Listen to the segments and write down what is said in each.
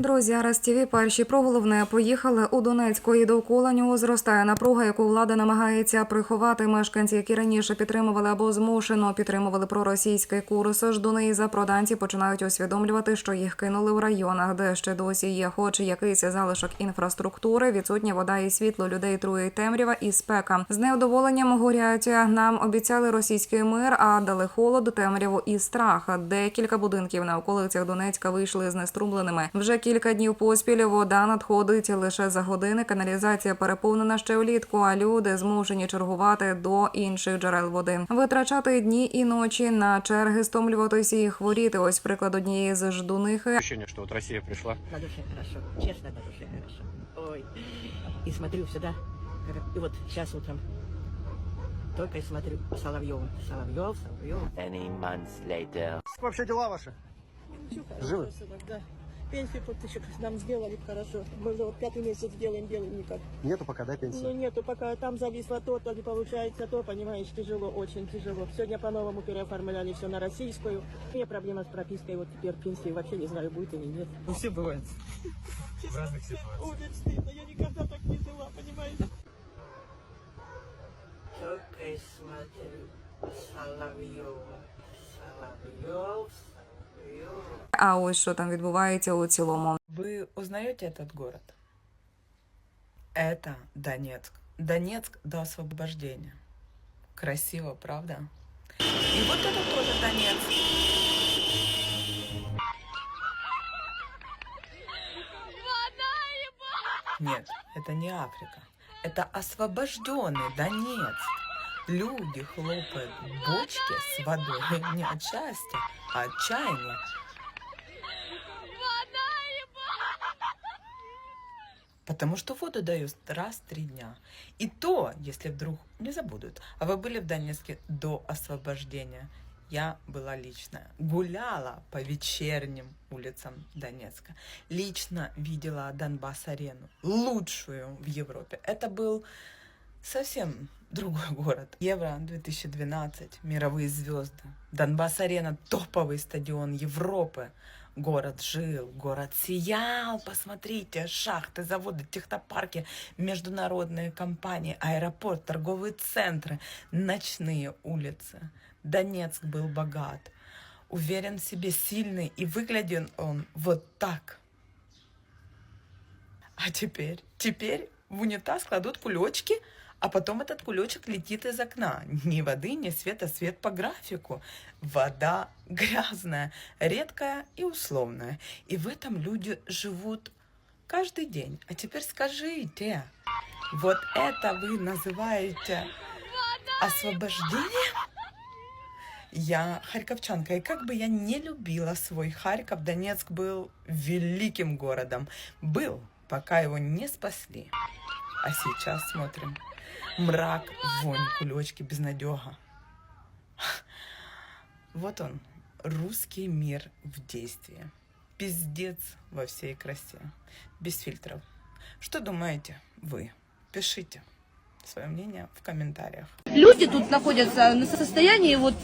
Друзі, Арас ТІВІ перші про головне поїхали у Донецьку і довкола нього зростає напруга, яку влада намагається приховати. Мешканці, які раніше підтримували або змушено підтримували проросійський курс. Ж до неї запроданці починають усвідомлювати, що їх кинули в районах, де ще досі є, хоч якийсь залишок інфраструктури, відсутня вода і світло, людей трує темрява і спека. З неодоволенням горять. Нам обіцяли російський мир, а дали холод, темряву і страх. Декілька будинків на околицях Донецька вийшли знеструмленими. Вже кілька днів поспіль вода надходить лише за години. Каналізація переповнена ще влітку, а люди змушені чергувати до інших джерел води, витрачати дні і ночі на черги, стомлюватися і хворіти. Ось приклад однієї з ждунихи. Ощущение, что вот Россия пришла. На душе хорошо, честно на душе хорошо. Ой. И смотрю сюда, как- и вот сейчас утром только и смотрю Соловьева. Соловьев, Соловьев. Many months later. Как вообще дела ваши? Живы? Да. Пенсию вот еще нам сделали хорошо. Мы уже вот пятый месяц делаем, делаем никак. Нету пока, да, пенсии? Ну нету, пока там зависло то, то не получается то, понимаешь, тяжело, очень тяжело. Сегодня по-новому переоформляли все на российскую. У меня проблема с пропиской, вот теперь пенсии вообще не знаю, будет или нет. Ну, все бывает. В разных ситуациях. Очень стыдно, я никогда так не жила, понимаете? Только и смотрю Соловьева. Соловьев, Соловьев А ось що там відбувається у цілому. Вы узнаете этот город? Это Донецк. Донецк до освобождения. Красиво, правда? И вот это тоже Донецк. Нет, это не Африка. Это освобожденный Донецк. Люди хлопают бочки с водой не от счастья, а от отчаяния. Потому что воду дают раз три дня. И то, если вдруг не забудут. А вы были в Донецке до освобождения? Я была лично. Гуляла по вечерним улицам Донецка. Лично видела Донбасс-арену. Лучшую в Европе. Это был совсем другой город. Евро 2012, мировые звезды. Донбасс-арена, топовый стадион Европы. Город жил, город сиял, посмотрите, шахты, заводы, технопарки, международные компании, аэропорт, торговые центры, ночные улицы. Донецк был богат, уверен в себе, сильный, и выглядел он вот так. А теперь, теперь в унитаз кладут кулечки, а потом этот кулечек летит из окна. Ни воды, ни света, свет по графику. Вода грязная, редкая и условная. И в этом люди живут каждый день. А теперь скажите, вот это вы называете освобождением? Я харьковчанка, и как бы я не любила свой Харьков, Донецк был великим городом. Был, пока его не спасли. А сейчас смотрим. Мрак, вонь, кулечки, безнадега. Вот он, русский мир в действии. Пиздец во всей красе. Без фильтров. Что думаете вы? Пишите свое мнение в комментариях. Люди тут находятся на состоянии вот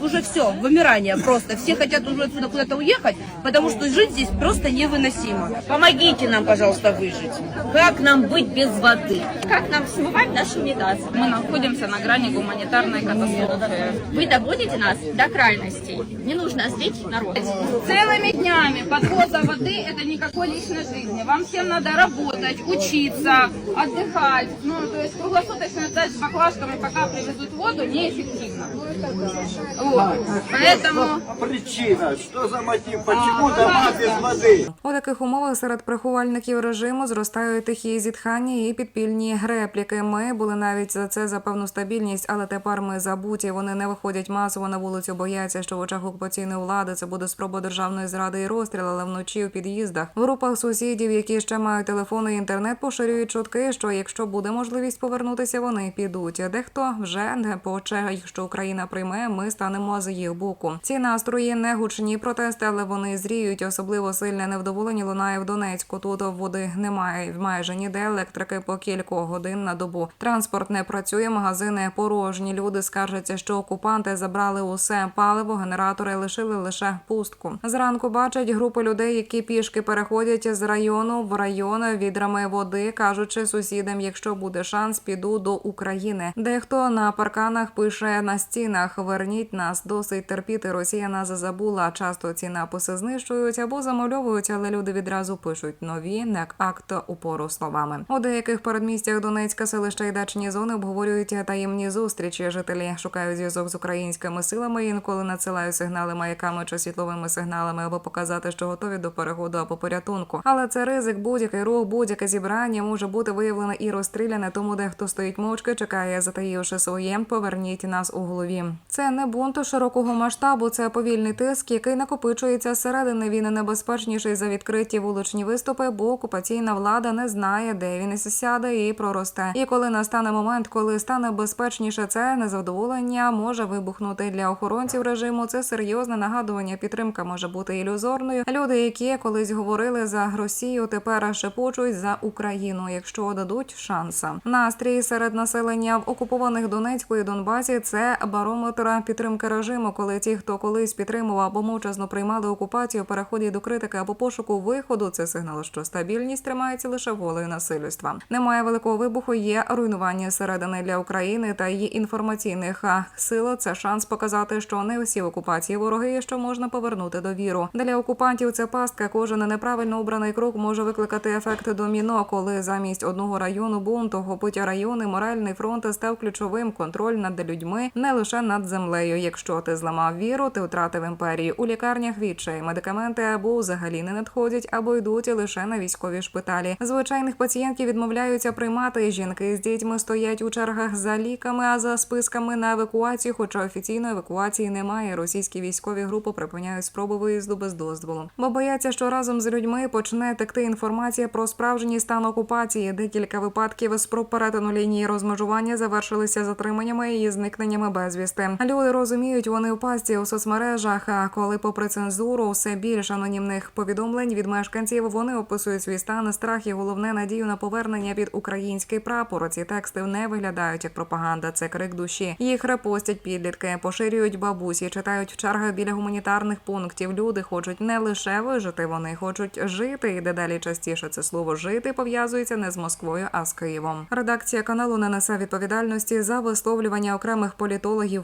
уже все, вымирания просто. Все хотят уже отсюда куда-то уехать, потому что жить здесь просто невыносимо. Помогите нам, пожалуйста, выжить. Как нам быть без воды? Как нам смывать наш унитаз? Мы находимся на грани гуманитарной катастрофы. Вы доводите нас до крайностей. Не нужно злить народ. Целыми днями подвоза воды – это никакой личной жизни. Вам всем надо работать, учиться, отдыхать. Ну, то есть круглосуточно дать баклажками, пока привезут воду, неэффективно. Вот. Поэтому Причина, что за мотив, почему дома без воды? У таких умовах серед приховальників режиму зростають тихі зітхання і підпільні репліки. Ми були навіть за це за певну стабільність, але тепер ми забуті. Вони не виходять масово на вулицю, бояться, що в очах окупаційної влади це буде спроба державної зради і розстріл, але вночі у під'їздах. В групах сусідів, які ще мають телефони і інтернет, поширюють чутки, що якщо буде можливість повернутися, вони підуть. Дехто вже не поче, що Україна Україна прийме, ми станемо з їх боку. Ці настрої не гучні протести, але вони зріють. Особливо сильне невдоволення лунає в Донецьку. Тут води немає майже ніде електрики по кілька годин на добу. Транспорт не працює, магазини порожні. Люди скаржаться, що окупанти забрали усе паливо, генератори лишили лише пустку. Зранку бачать групи людей, які пішки переходять з району в район відрами води, кажучи сусідам, якщо буде шанс, піду до України. Дехто на парканах пише на стінах: Верніть нас, досить терпіти. Росія нас забула. Часто ці написи знищують або замальовують, але люди відразу пишуть нові не акт упору словами. У деяких передмістях Донецька селища і дачні зони обговорюють таємні зустрічі. Жителі шукають зв'язок з українськими силами. Інколи надсилають сигнали маяками чи світловими сигналами, аби показати, що готові до переходу або порятунку. Але це ризик, будь-який рух, будь-яке зібрання може бути виявлене і розстріляне. Тому дехто стоїть мовчки, чекає, затаївши своє. Поверніть нас у голові. Це не бунт широкого масштабу, це повільний тиск, який накопичується зсередини. Він небезпечніший за відкриті вуличні виступи, бо окупаційна влада не знає, де він сяде і проросте. І коли настане момент, коли стане безпечніше, це незадоволення може вибухнути для охоронців режиму. Це серйозне нагадування. Підтримка може бути ілюзорною. Люди, які колись говорили за Росію, тепер шепочуть за Україну, якщо дадуть шанс. Настрій серед населення в окупованих Донецьку і Донбасі це барометр підтримки режиму, коли ті, хто колись підтримував або мовчазно приймали окупацію, переходять до критики або пошуку виходу. Це сигнал, що стабільність тримається лише волею насильства. Немає великого вибуху, є руйнування середини для України та її інформаційних сил. Це шанс показати, що не усі окупації вороги, що можна повернути довіру. Для окупантів це пастка. Кожен неправильно обраний крок може викликати ефект доміно, коли замість одного району бунту охопить райони. Моральний фронт став ключовим контроль над людьми, не лише над землею. Якщо ти зламав віру, ти втратив імперію. У лікарнях відчай медикаменти або взагалі не надходять, або йдуть лише на військові шпиталі. Звичайних пацієнтів відмовляються приймати. Жінки з дітьми стоять у чергах за ліками, а за списками на евакуацію, хоча офіційної евакуації немає. Російські військові групи припиняють спроби виїзду без дозволу, бо бояться, що разом з людьми почне текти інформація про справжній стан окупації. Декілька випадків спроб перетину лінії розмежування завершилися затриманнями і зникненнями безвісти. Люди розуміють, вони в пасті у соцмережах. А коли, попри цензуру, все більше анонімних повідомлень від мешканців, вони описують свій стан, страх і головне надію на повернення під український прапор. Ці тексти не виглядають як пропаганда, це крик душі. Їх репостять підлітки, поширюють бабусі, читають в чергах біля гуманітарних пунктів. Люди хочуть не лише вижити, вони хочуть жити. І дедалі частіше це слово жити пов'язується не з Москвою, а з Києвом. Редакція каналу не несе відповідальності за висловлювання окремих політологів,